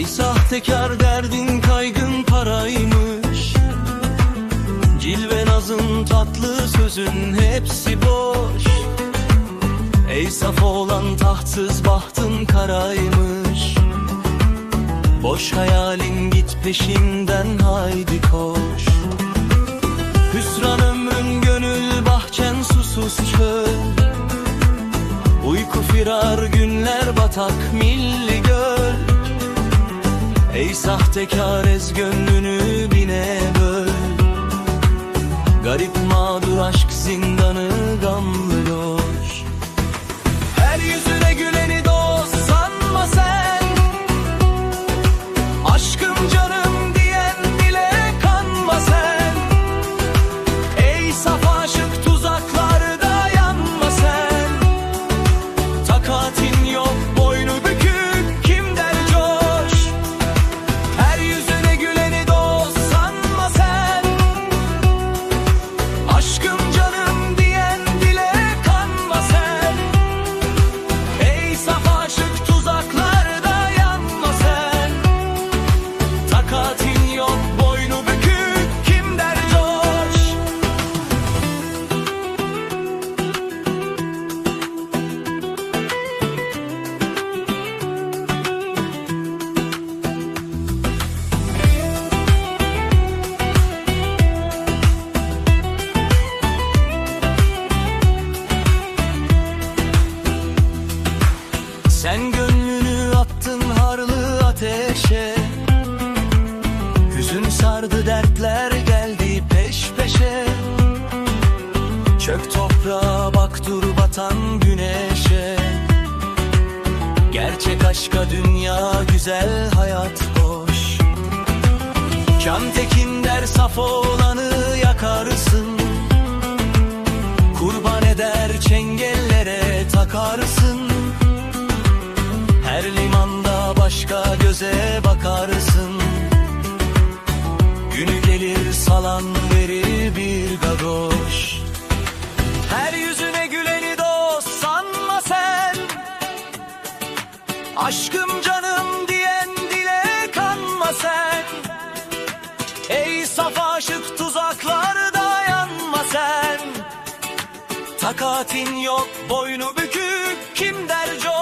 Sahtekar derdin kaygın paraymış. Cilve nazın tatlı sözün hepsi boş. Ey saf olan tahtsız bahtın karaymış. Boş hayalin git peşinden haydi koş. Hüsran ömrün gönül bahçen susuz çöl. Uyku firar günler batak milli Ey sahtekar ez gönlünü bine böl. Garip mağdur aşk zindanı gamlı loş. Her yüzüne güleni Sen gönlünü attın harlı ateşe. Hüzün sardı dertler geldi peş peşe. Çök toprağa bak dur batan güneşe. Gerçek aşka dünya güzel hayat boş. Can tekin der saf olanı yakarsın. Kurban eder çengellere başka göze bakarsın. Günü gelir salan verir bir gagoş Her yüzüne güleni dost sanma sen. Aşkım canım diyen dile kanma sen. Ey saf aşık tuzaklarda yanma sen. Takatin yok boynu bükük kim der coş